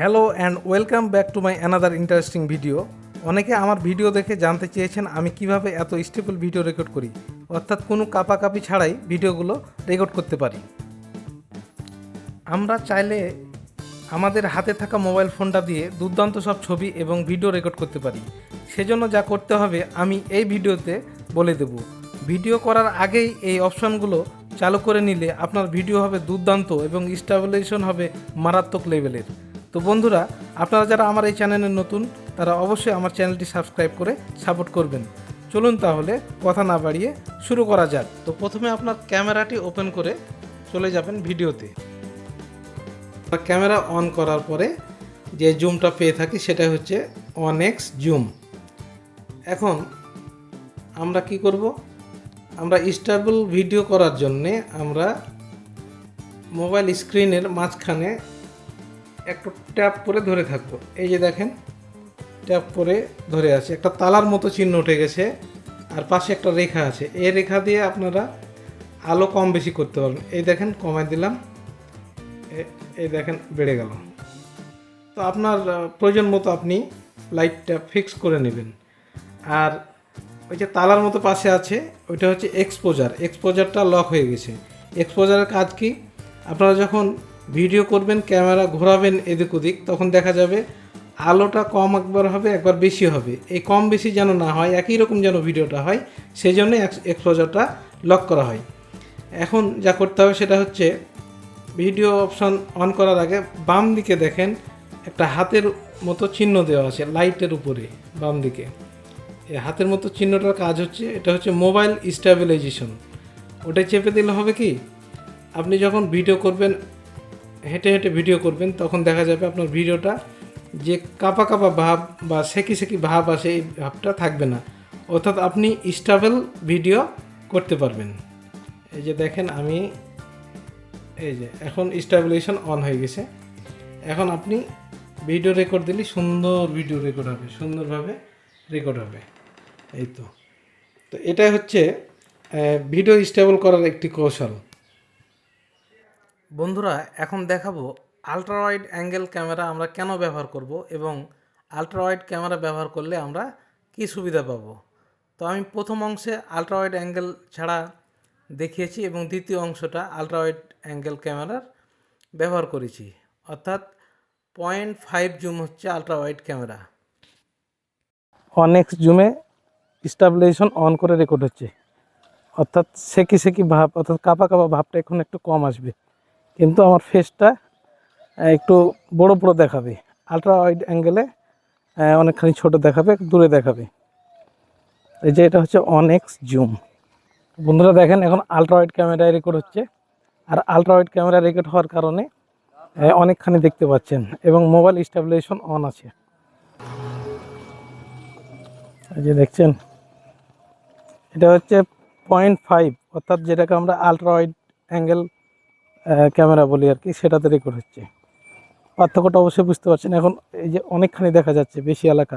Hello and welcome back to my another interesting video. অনেকে আমার video দেখে জানতে চেয়েছেন আমি কীভাবে এত স্টেবল ভিডিও রেকর্ড করি। অর্থাৎ কোনো কাপাকাপি ছাড়াই ভিডিওগুলো রেকর্ড করতে পারি। আমরা চাইলে আমাদের হাতে থাকা মোবাইল ফোনটা দিয়ে দুর্দান্ত সব ছবি এবং ভিডিও রেকর্ড করতে পারি। সেজন্য যা করতে হবে আমি এই ভিডিওতে বলে দেব। ভিডিও করার আগেই এই অপশনগুলো চালু করে নিলে আপনার ভিডিও হবে দুর্দান্ত এবং স্টাবিলাইজেশন হবে মারাত্মক লেভেলের। তো বন্ধুরা, আপনারা যারা আমার এই চ্যানেলে নতুন, তারা অবশ্যই আমার চ্যানেলটি সাবস্ক্রাইব করে সাপোর্ট করবেন। চলুন তাহলে কথা না বাড়িয়ে শুরু করা যাক। তো প্রথমে আপনার ক্যামেরাটি ওপেন করে চলে যাবেন ভিডিওতে। ক্যামেরা অন করার পরে যে জুমটা পেয়ে থাকি, সেটা হচ্ছে ওয়ান এক্স জুম। এখন আমরা কি করব? আমরা স্টেবল ভিডিও করার জন্যে আমরা মোবাইল স্ক্রিনের মাঝখানে একটু ট্যাপ করে ধরে থাকব। এই যে দেখেন, ট্যাপ করে ধরে আছে। একটা তালার মতো চিহ্ন উঠে গেছে, আর পাশে একটা রেখা আছে। এই রেখা দিয়ে আপনারা আলো কম বেশি করতে পারবেন। এই দেখেন, কমায় দিলাম। এই দেখেন, বেড়ে গেল। তো আপনার প্রয়োজন মতো আপনি লাইটটা ফিক্স করে নেবেন। আর ওই যে তালার মতো পাশে আছে, ওইটা হচ্ছে এক্সপোজার। এক্সপোজারটা লক হয়ে গেছে। এক্সপোজারের কাজ কি? আপনারা যখন ভিডিও করবেন, ক্যামেরা ঘোরাবেন এদিক ওদিক, তখন দেখা যাবে আলোটা কম একবার হবে, একবার বেশি হবে। এই কম বেশি যেন না হয়, একই রকম যেন ভিডিওটা হয় সেই জন্য এক্সপোজারটা লক করা হয়। এখন যা করতে হবে সেটা হচ্ছে ভিডিও অপশন অন করার আগে বাম দিকে দেখেন, একটা হাতের মতো চিহ্ন দেওয়া আছে লাইটের উপরে, বাম দিকে। এই হাতের মতো চিহ্নটার কাজ হচ্ছে, এটা হচ্ছে মোবাইল স্টেবিলাইজেশন ওটা চেপে দিলে হবে কি, আপনি যখন ভিডিও করবেন হেঁটে হেঁটে ভিডিও করবেন, তখন দেখা যাবে আপনার ভিডিওটা যে কাপা কাপা ভাব বা সেকি সেকি ভাব আসে এই ভাবটা থাকবে না। অর্থাৎ আপনি স্টেবল ভিডিও করতে পারবেন। এই যে দেখেন আমি, এই যে এখন স্টেবিলাইজেশন অন হয়ে গেছে। এখন আপনি ভিডিও রেকর্ড দিলে সুন্দর ভিডিও রেকর্ড হবে, সুন্দরভাবে রেকর্ড হবে। এই তো। তো এটাই হচ্ছে ভিডিও স্টেবল করার একটি কৌশল। বন্ধুরা, এখন দেখাবো আলট্রা ওয়াইড অ্যাঙ্গেল ক্যামেরা আমরা কেন ব্যবহার করব এবং আলট্রা ওয়াইড ক্যামেরা ব্যবহার করলে আমরা কি সুবিধা পাবো। তো আমি প্রথম অংশে আলট্রা ওয়াইড অ্যাঙ্গেল ছাড়া দেখিয়েছি এবং দ্বিতীয় অংশটা আলট্রা ওয়াইড অ্যাঙ্গেল ক্যামেরার ব্যবহার করেছি। অর্থাৎ পয়েন্ট ফাইভ জুম হচ্ছে আলট্রা ওয়াইড ক্যামেরা এক্স জুমে স্টাবিলাইজেশন অন করে রেকর্ড হচ্ছে। অর্থাৎ সেকি সেকি ভাব, অর্থাৎ কাপা কাপা ভাবটা এখন একটু কম আসবে। কিন্তু আমার ফেসটা একটু বড় বড় দেখাবে। আলট্রা ওয়াইড অ্যাঙ্গেলে অনেকখানি ছোট দেখাবে, দূরে দেখাবে। এই যে এটা হচ্ছে অন এক্স জুম বন্ধুরা দেখেন, এখন আলট্রা ওয়াইড ক্যামেরায় রেকর্ড হচ্ছে। আর আলট্রা ওয়াইড ক্যামেরা রেকর্ড হওয়ার কারণে অনেকখানি দেখতে পাচ্ছেন। এবং মোবাইল স্টেবিলাইজেশন অন আছে। এই যে দেখছেন, এটা হচ্ছে পয়েন্ট ফাইভ অর্থাৎ যেটাকে আমরা আলট্রা ওয়াইড অ্যাঙ্গেল ক্যামেরা বলি আর কি, সেটাতে রেকর্ড হচ্ছে। পার্থক্যটা অবশ্যই বুঝতে পারছেন। এখন এই যে অনেকখানি দেখা যাচ্ছে বেশি এলাকা।